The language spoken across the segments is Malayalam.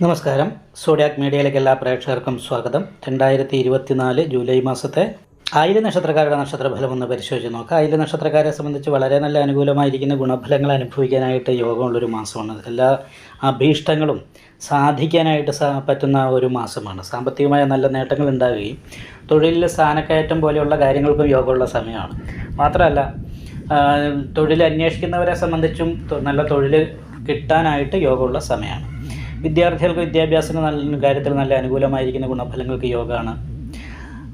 നമസ്കാരം. സോഡിയാക് മീഡിയയിലേക്ക് എല്ലാ പ്രേക്ഷകർക്കും സ്വാഗതം. രണ്ടായിരത്തി ഇരുപത്തിനാല് ജൂലൈ മാസത്തെ ആയിര നക്ഷത്രക്കാരുടെ നക്ഷത്രഫലം ഒന്ന് പരിശോധിച്ച് നോക്കാം. ആയിര നക്ഷത്രക്കാരെ സംബന്ധിച്ച് വളരെ നല്ല അനുകൂലമായിരിക്കുന്ന ഗുണഫലങ്ങൾ അനുഭവിക്കാനായിട്ട് യോഗമുള്ളൊരു മാസമാണ്. എല്ലാ അഭീഷ്ടങ്ങളും സാധിക്കാനായിട്ട് പറ്റുന്ന ഒരു മാസമാണ്. സാമ്പത്തികമായ നല്ല നേട്ടങ്ങൾ ഉണ്ടാവുകയും തൊഴിലിൽ സ്ഥാനക്കയറ്റം പോലെയുള്ള കാര്യങ്ങൾക്കും യോഗമുള്ള സമയമാണ്. മാത്രമല്ല തൊഴിൽ അന്വേഷിക്കുന്നവരെ സംബന്ധിച്ചും നല്ല തൊഴിൽ കിട്ടാനായിട്ട് യോഗമുള്ള സമയമാണ്. വിദ്യാർത്ഥികൾക്ക് വിദ്യാഭ്യാസത്തിന് നല്ല കാര്യത്തിൽ നല്ല അനുകൂലമായിരിക്കുന്ന ഗുണഫലങ്ങൾക്ക് യോഗമാണ്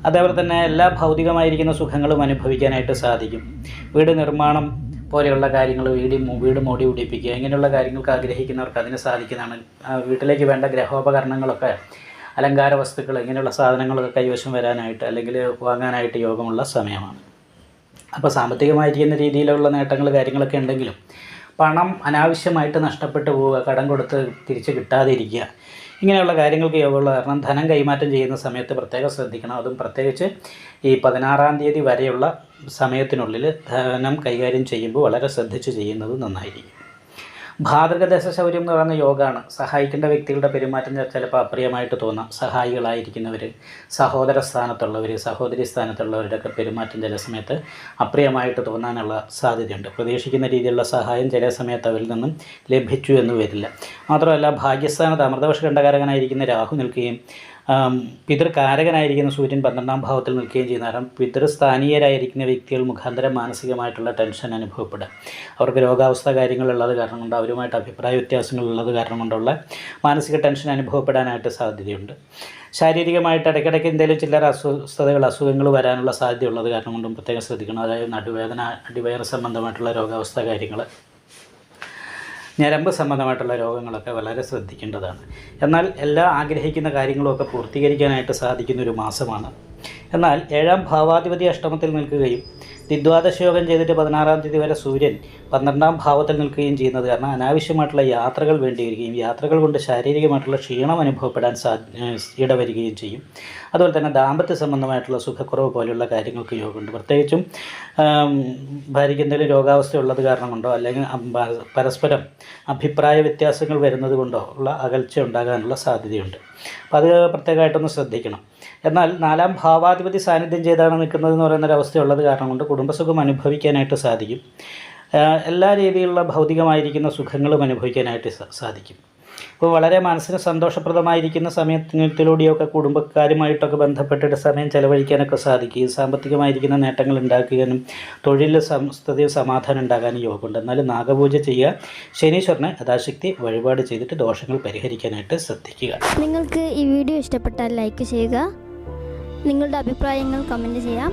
അതേപോലെ തന്നെ എല്ലാ ഭൗതികമായിരിക്കുന്ന സുഖങ്ങളും അനുഭവിക്കാനായിട്ട് സാധിക്കും. വീട് നിർമ്മാണം പോലെയുള്ള കാര്യങ്ങൾ വീട് വീട് മോടി പിടിപ്പിക്കുക ഇങ്ങനെയുള്ള കാര്യങ്ങൾക്ക് ആഗ്രഹിക്കുന്നവർക്ക് അതിന് സാധിക്കുന്നതാണ്. വീട്ടിലേക്ക് വേണ്ട ഗ്രഹോപകരണങ്ങളൊക്കെ അലങ്കാര വസ്തുക്കൾ ഇങ്ങനെയുള്ള സാധനങ്ങളൊക്കെ കൈവശം വരാനായിട്ട് അല്ലെങ്കിൽ വാങ്ങാനായിട്ട് യോഗമുള്ള സമയമാണ്. അപ്പോൾ സാമ്പത്തികമായിരിക്കുന്ന രീതിയിലുള്ള നേട്ടങ്ങൾ കാര്യങ്ങളൊക്കെ ഉണ്ടെങ്കിലും പണം അനാവശ്യമായിട്ട് നഷ്ടപ്പെട്ടു പോവുക കടം കൊടുത്ത് തിരിച്ച് കിട്ടാതിരിക്കുക. ഇങ്ങനെയുള്ള കാര്യങ്ങൾക്ക് യോഗമുള്ള കാരണം ധനം കൈമാറ്റം ചെയ്യുന്ന സമയത്ത് പ്രത്യേകം ശ്രദ്ധിക്കണം. അതും പ്രത്യേകിച്ച് ഈ പതിനാറാം തീയതി വരെയുള്ള സമയത്തിനുള്ളിൽ ധനം കൈകാര്യം ചെയ്യുമ്പോൾ വളരെ ശ്രദ്ധിച്ച് ചെയ്യുന്നത് നന്നായിരിക്കും. ഭാതൃക ശൗര്യം എന്ന് പറയുന്ന യോഗമാണ് സഹായിക്കേണ്ട വ്യക്തികളുടെ പെരുമാറ്റം ചിലപ്പോൾ അപ്രിയമായിട്ട് തോന്നാം. സഹായികളായിരിക്കുന്നവർ സഹോദര സ്ഥാനത്തുള്ളവർ സഹോദരി സ്ഥാനത്തുള്ളവരുടെയൊക്കെ പെരുമാറ്റം ചില സമയത്ത് അപ്രിയമായിട്ട് തോന്നാനുള്ള സാധ്യതയുണ്ട്. പ്രതീക്ഷിക്കുന്ന രീതിയിലുള്ള സഹായം ചില സമയത്ത് അവരിൽ നിന്നും ലഭിച്ചു എന്ന് വരില്ല. മാത്രമല്ല ഭാഗ്യസ്ഥാനത്ത് അമൃതവർഷ ഖണ്ഡകാരകനായിരിക്കുന്ന രാഹു നിൽക്കുകയും പിതൃകാരകനായിരിക്കുന്ന സൂര്യൻ പന്ത്രണ്ടാം ഭാവത്തിൽ നിൽക്കുകയും ചെയ്യുന്ന കാരണം പിതൃസ്ഥാനീയരായിരിക്കുന്ന വ്യക്തികൾ മുഖാന്തരം മാനസികമായിട്ടുള്ള ടെൻഷൻ അനുഭവപ്പെടുക. അവർക്ക് രോഗാവസ്ഥ കാര്യങ്ങളുള്ളത് കാരണം കൊണ്ട് അവരുമായിട്ട് അഭിപ്രായ വ്യത്യാസങ്ങളുള്ളത് കാരണം കൊണ്ടുള്ള മാനസിക ടെൻഷൻ അനുഭവപ്പെടാനായിട്ട് സാധ്യതയുണ്ട്. ശാരീരികമായിട്ട് ഇടയ്ക്കിടയ്ക്ക് എന്തെങ്കിലും ചില്ലറ അസ്വസ്ഥതകൾ അസുഖങ്ങൾ വരാനുള്ള സാധ്യതയുള്ളത് കാരണം കൊണ്ടും പ്രത്യേകം ശ്രദ്ധിക്കണം. അതായത് നടുവേദന അടിവയർ സംബന്ധമായിട്ടുള്ള രോഗാവസ്ഥ കാര്യങ്ങൾ ഞരമ്പ് സംബന്ധമായിട്ടുള്ള രോഗങ്ങളൊക്കെ വളരെ ശ്രദ്ധിക്കേണ്ടതാണ്. എന്നാൽ എല്ലാ ആഗ്രഹിക്കുന്ന കാര്യങ്ങളുമൊക്കെ പൂർത്തീകരിക്കാനായിട്ട് സാധിക്കുന്ന ഒരു മാസമാണ്. എന്നാൽ ഏഴാം ഭാവാധിപതി അഷ്ടമത്തിൽ നിൽക്കുകയും ദ്വിദ്വാദശ യോഗം ചെയ്തിട്ട് പതിനാറാം തീയതി വരെ സൂര്യൻ പന്ത്രണ്ടാം ഭാവത്തിൽ നിൽക്കുകയും ചെയ്യുന്നത് കാരണം അനാവശ്യമായിട്ടുള്ള യാത്രകൾ വേണ്ടി വരികയും യാത്രകൾ കൊണ്ട് ശാരീരികമായിട്ടുള്ള ക്ഷീണം അനുഭവപ്പെടാൻ സാ ഇടവരികയും ചെയ്യും. അതുപോലെ തന്നെ ദാമ്പത്യ സംബന്ധമായിട്ടുള്ള സുഖക്കുറവ് പോലെയുള്ള കാര്യങ്ങൾക്ക് യോഗമുണ്ട്. പ്രത്യേകിച്ചും ഭാര്യയ്ക്ക് എന്തെങ്കിലും രോഗാവസ്ഥ ഉള്ളത് കാരണം കൊണ്ടോ അല്ലെങ്കിൽ പരസ്പരം അഭിപ്രായ വ്യത്യാസങ്ങൾ വരുന്നത് കൊണ്ടോ ഉള്ള അകൽച്ച ഉണ്ടാകാനുള്ള സാധ്യതയുണ്ട്. അപ്പോൾ അത് പ്രത്യേകമായിട്ടൊന്ന് ശ്രദ്ധിക്കണം. എന്നാൽ നാലാം ഭാവാധിപതി സാന്നിധ്യം ചെയ്താണ് നിൽക്കുന്നത് എന്ന് പറയുന്ന ഒരു അവസ്ഥയുള്ളത് കാരണം കൊണ്ട് കുടുംബസുഖം അനുഭവിക്കാനായിട്ട് സാധിക്കും. എല്ലാ രീതിയിലുള്ള ഭൗതികമായിരിക്കുന്ന സുഖങ്ങളും അനുഭവിക്കാനായിട്ട് സാധിക്കും. അപ്പോൾ വളരെ മനസ്സിന് സന്തോഷപ്രദമായിരിക്കുന്ന സമയത്തിലൂടെയൊക്കെ കുടുംബക്കാരുമായിട്ടൊക്കെ ബന്ധപ്പെട്ടിട്ട് സമയം ചെലവഴിക്കാനൊക്കെ സാധിക്കും സാമ്പത്തികമായിരിക്കുന്ന നേട്ടങ്ങൾ ഉണ്ടാക്കുകയും തൊഴിലിൽ സംസ്ഥതയും സമാധാനം ഉണ്ടാകാനും യോഗമുണ്ട്. എന്നാലും നാഗപൂജ ചെയ്യുക ശനീശ്വരനെ യഥാശക്തി വഴിപാട് ചെയ്തിട്ട് ദോഷങ്ങൾ പരിഹരിക്കാനായിട്ട് ശ്രദ്ധിക്കുക. നിങ്ങൾക്ക് ഈ വീഡിയോ ഇഷ്ടപ്പെട്ടാൽ ലൈക്ക് ചെയ്യുക. നിങ്ങളുടെ അഭിപ്രായങ്ങൾ കമന്റ് ചെയ്യാം.